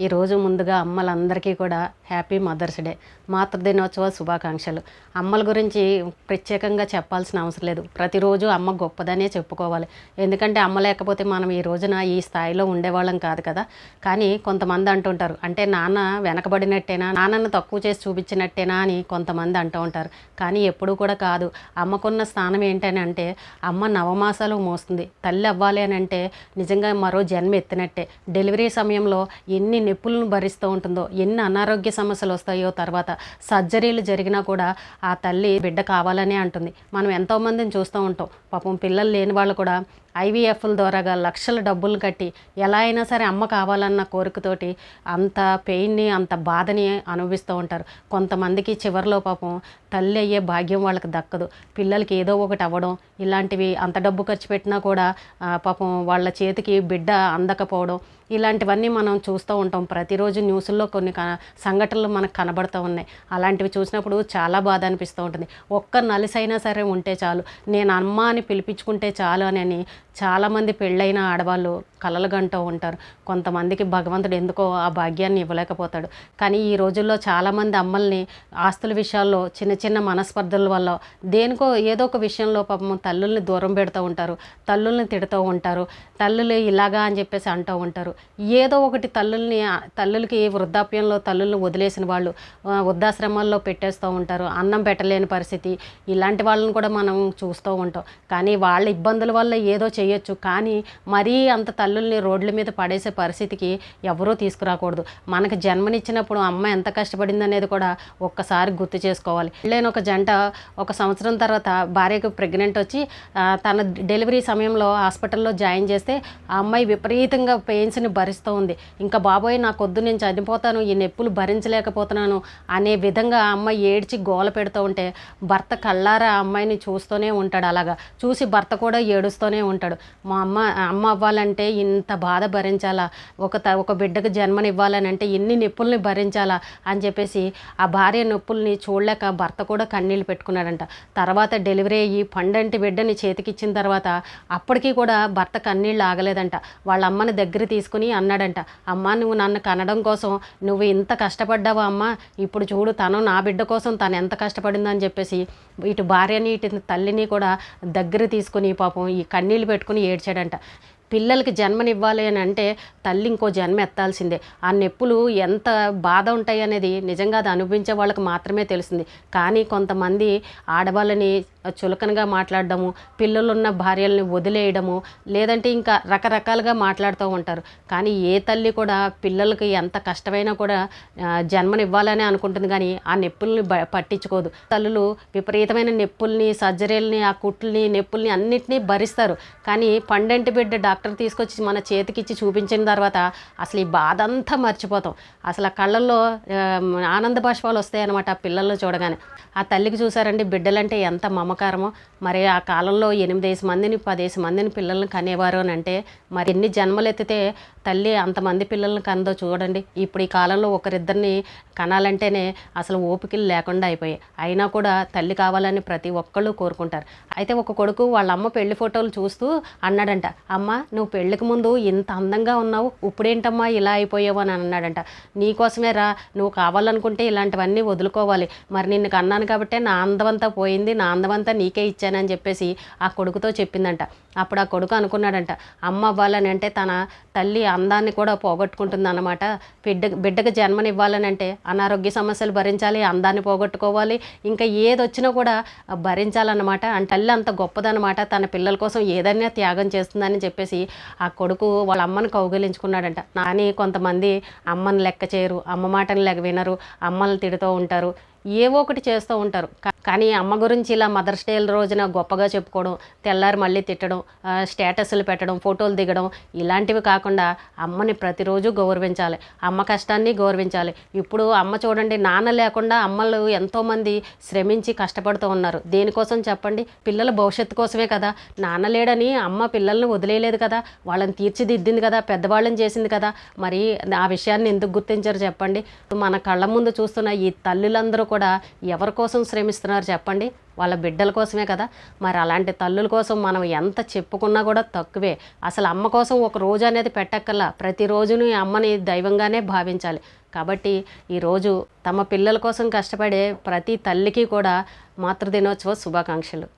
ఈరోజు ముందుగా అమ్మలందరికీ కూడా హ్యాపీ మదర్స్ డే మాతృదినోత్సవ శుభాకాంక్షలు. అమ్మల గురించి ప్రత్యేకంగా చెప్పాల్సిన అవసరం లేదు. ప్రతిరోజు అమ్మ గొప్పదనే చెప్పుకోవాలి. ఎందుకంటే అమ్మ లేకపోతే మనం ఈ రోజున ఈ స్థాయిలో ఉండేవాళ్ళం కాదు కదా. కానీ కొంతమంది అంటుంటారు అంటే నాన్న వెనకబడినట్టేనా నాన్నను తక్కువ చేసి చూపించినట్టేనా అని కొంతమంది అంటూ ఉంటారు. కానీ ఎప్పుడూ కూడా కాదు. అమ్మకున్న స్థానం ఏంటని అంటే అమ్మ నవమాసాలు మోస్తుంది. తల్లి అవ్వాలి అని అంటే నిజంగా మరో జన్మ ఎత్తినట్టే. డెలివరీ సమయంలో ఎన్ని నొప్పులను భరిస్తూ ఉంటుందో ఎన్ని అనారోగ్య సమస్యలు వస్తాయో తర్వాత సర్జరీలు జరిగినా కూడా ఆ తల్లి బిడ్డ కావాలనే అంటుంది. మనం ఎంతోమందిని చూస్తూ ఉంటాం. పాపం పిల్లలు లేని వాళ్ళు కూడా ఐవీఎఫ్ల ద్వారాగా లక్షల డబ్బులు కట్టి ఎలా అయినా సరే అమ్మ కావాలన్న కోరికతోటి అంత పెయిన్ని అంత బాధని అనుభవిస్తూ ఉంటారు. కొంతమందికి చివరిలో పాపం తల్లి అయ్యే భాగ్యం వాళ్ళకి దక్కదు. పిల్లలకి ఏదో ఒకటి అవ్వడం ఇలాంటివి అంత డబ్బు ఖర్చు పెట్టినా కూడా పాపం వాళ్ళ చేతికి బిడ్డ అందకపోవడం ఇలాంటివన్నీ మనం చూస్తూ ఉంటాం. ప్రతిరోజు న్యూస్లో కొన్ని సంఘటనలు మనకు కనబడుతూ ఉన్నాయి. అలాంటివి చూసినప్పుడు చాలా బాధ అనిపిస్తూ ఉంటుంది. ఒక్క నలిసైనా సరే ఉంటే చాలు. నేను అమ్మ అని పిలిపించుకుంటే చాలు అని అని చాలామంది పెళ్ళైన ఆడవాళ్ళు కలలు గంటూ ఉంటారు. కొంతమందికి భగవంతుడు ఎందుకో ఆ భాగ్యాన్ని ఇవ్వలేకపోతాడు. కానీ ఈ రోజుల్లో చాలామంది అమ్మల్ని ఆస్తుల విషయాల్లో చిన్న చిన్న మనస్పర్ధల వల్ల దేనికో ఏదో ఒక విషయంలో పాపం తల్లుల్ని దూరం పెడుతూ ఉంటారు. తల్లుల్ని తిడుతూ ఉంటారు. తల్లులు ఇలాగా అని చెప్పేసి అంటూ ఉంటారు. ఏదో ఒకటి తల్లుల్ని తల్లులకి వృద్ధాప్యంలో తల్లుల్ని వదిలేసిన వాళ్ళు వృద్ధాశ్రమాల్లో పెట్టేస్తూ ఉంటారు. అన్నం పెట్టలేని పరిస్థితి. ఇలాంటి వాళ్ళని కూడా మనం చూస్తూ ఉంటాం. కానీ వాళ్ళ ఇబ్బందుల వల్ల ఏదో చేయొచ్చు. కానీ మరీ అంత తల్లుల్ని రోడ్ల మీద పడేసే పరిస్థితికి ఎవరూ తీసుకురాకూడదు. మనకు జన్మనిచ్చినప్పుడు అమ్మ ఎంత కష్టపడింది అనేది కూడా ఒక్కసారి గుర్తు చేసుకోవాలి. లేని ఒక జంట ఒక సంవత్సరం తర్వాత భార్యకు ప్రెగ్నెంట్ వచ్చి తన డెలివరీ సమయంలో హాస్పిటల్లో జాయిన్ చేస్తే ఆ అమ్మాయి విపరీతంగా పెయిన్స్ని భరిస్తూ ఉంది. ఇంకా బాబోయ్ నాకు వద్దు నేను చనిపోతాను ఈ నొప్పులు భరించలేకపోతున్నాను అనే విధంగా ఆ అమ్మాయి ఏడ్చి గోల పెడుతూ ఉంటే భర్త కళ్ళారా ఆ అమ్మాయిని చూస్తూనే ఉంటాడు అలాగా. చూసి భర్త కూడా ఏడుస్తూనే ఉంటాడు. మా అమ్మ అమ్మ అవ్వాలంటే ఇంత బాధ భరించాలా? ఒక త ఒక బిడ్డకు జన్మనివ్వాలని అంటే ఎన్ని నొప్పుల్ని భరించాలా? అని చెప్పేసి ఆ భార్య నొప్పుల్ని చూడలేక భర్త కూడా కన్నీళ్ళు పెట్టుకున్నాడంట. తర్వాత డెలివరీ అయ్యి పండంటి బిడ్డని చేతికిచ్చిన తర్వాత అప్పటికీ కూడా భర్త కన్నీళ్ళు ఆగలేదంట. వాళ్ళ అమ్మని దగ్గర తీసుకుని అన్నాడంట. అమ్మ నువ్వు నన్ను కనడం కోసం నువ్వు ఇంత కష్టపడ్డావా అమ్మ? ఇప్పుడు చూడు తను నా బిడ్డ కోసం తను ఎంత కష్టపడిందని చెప్పేసి ఇటు భార్యని ఇటు తల్లిని కూడా దగ్గర తీసుకుని పాపం ఈ కన్నీళ్ళు పెట్టుకుని ఏడ్చాడంట. పిల్లలకి జన్మనివ్వాలి అని అంటే తల్లి ఇంకో జన్మ ఎత్తాల్సిందే. ఆ నొప్పులు ఎంత బాధ ఉంటాయి అనేది నిజంగా అది అనుభవించే వాళ్ళకి మాత్రమే తెలుస్తుంది. కానీ కొంతమంది ఆడవాళ్ళని చులకనగా మాట్లాడడము పిల్లలున్న భార్యల్ని వదిలేయడము లేదంటే ఇంకా రకరకాలుగా మాట్లాడుతూ ఉంటారు. కానీ ఏ తల్లి కూడా పిల్లలకి ఎంత కష్టమైనా కూడా జన్మనివ్వాలని అనుకుంటుంది కానీ ఆ నొప్పుల్ని బ పట్టించుకోదు. తల్లులు విపరీతమైన నొప్పుల్ని సర్జరీలని ఆ కుట్లని నొప్పుల్ని అన్నిటినీ భరిస్తారు. కానీ పండంటి బిడ్డ డాక్టర్ తీసుకొచ్చి మన చేతికిచ్చి చూపించిన తర్వాత అసలు ఈ బాధ అంతా మర్చిపోతాం. అసలు ఆ కళ్ళల్లో ఆనంద బాష్పాలు వస్తాయన్నమాట ఆ పిల్లల్లో చూడగానే. ఆ తల్లికి చూసారండి బిడ్డలంటే ఎంత మమకారమో మరి ఆ కాలంలో ఎనిమిదేసి మందిని పదేసి మందిని పిల్లల్ని కనేవారు అని అంటే మరి ఎన్ని జన్మలు ఎత్తితే తల్లి అంతమంది పిల్లల్ని కందో చూడండి. ఇప్పుడు ఈ కాలంలో ఒకరిద్దరిని కనాలంటేనే అసలు ఓపికలు లేకుండా అయిపోయాయి. అయినా కూడా తల్లి కావాలని ప్రతి ఒక్కళ్ళు కోరుకుంటారు. అయితే ఒక కొడుకు వాళ్ళ అమ్మ పెళ్ళి ఫోటోలు చూస్తూ అన్నాడంట అమ్మ నువ్వు పెళ్ళికి ముందు ఇంత అందంగా ఉన్నావు ఇప్పుడేంటమ్మా ఇలా అయిపోయావు? అని అన్నాడంట నీకోసమే రా నువ్వు కావాలనుకుంటే ఇలాంటివన్నీ వదులుకోవాలి. మరి నిన్ను కన్నాను కాబట్టే నా అందమంతా పోయింది నా అందమంతా నీకే ఇచ్చానని చెప్పేసి ఆ కొడుకుతో చెప్పిందంట. అప్పుడు ఆ కొడుకు అనుకున్నాడంట అమ్మ అవ్వాలని అంటే తన తల్లి అందాన్ని కూడా పోగొట్టుకుంటుంది అనమాట బిడ్డ బిడ్డకు జన్మనివ్వాలని అంటే అనారోగ్య సమస్యలు భరించాలి అందాన్ని పోగొట్టుకోవాలి. ఇంకా ఏది వచ్చినా కూడా భరించాలన్నమాట. అంటే తల్లి అంత గొప్పదనమాట తన పిల్లల కోసం ఏదైనా త్యాగం చేస్తుందని చెప్పేసి ఆ కొడుకు వాళ్ళ అమ్మని కౌగిలించుకున్నాడంట. నాని కొంతమంది అమ్మని లెక్క చేయరు అమ్మ మాటని లెక్క వినరు అమ్మల్ని తిడుతూ ఉంటారు. ఏవో ఒకటి చేస్తూ ఉంటారు. కానీ అమ్మ గురించి ఇలా మదర్స్ డే రోజున గొప్పగా చెప్పుకోవడం తెల్లారి మళ్ళీ తిట్టడం స్టేటస్లు పెట్టడం ఫోటోలు దిగడం ఇలాంటివి కాకుండా అమ్మని ప్రతిరోజు గౌరవించాలి. అమ్మ కష్టాన్ని గౌరవించాలి. ఇప్పుడు అమ్మ చూడండి నాన్న లేకుండా అమ్మలు ఎంతోమంది శ్రమించి కష్టపడుతూ ఉన్నారు. దేనికోసం చెప్పండి? పిల్లల భవిష్యత్తు కోసమే కదా. నాన్న లేడని అమ్మ పిల్లల్ని వదిలేయలేదు కదా. వాళ్ళని తీర్చిదిద్దింది కదా. పెద్దవాళ్ళని చేసింది కదా. మరి ఆ విషయాన్ని ఎందుకు గుర్తించారు చెప్పండి? మన కళ్ళ ముందు చూస్తున్న ఈ తల్లులందరూ కూడా కూడా ఎవరి కోసం శ్రమిస్తున్నారు చెప్పండి? వాళ్ళ బిడ్డల కోసమే కదా. మరి అలాంటి తల్లుల కోసం మనం ఎంత చెప్పుకున్నా కూడా తక్కువే. అసలు అమ్మ కోసం ఒక రోజు అనేది పెట్టక్కర్లా. ప్రతిరోజును ఈ అమ్మని దైవంగానే భావించాలి. కాబట్టి ఈరోజు తమ పిల్లల కోసం కష్టపడే ప్రతి తల్లికి కూడా మాతృదినోత్సవ శుభాకాంక్షలు.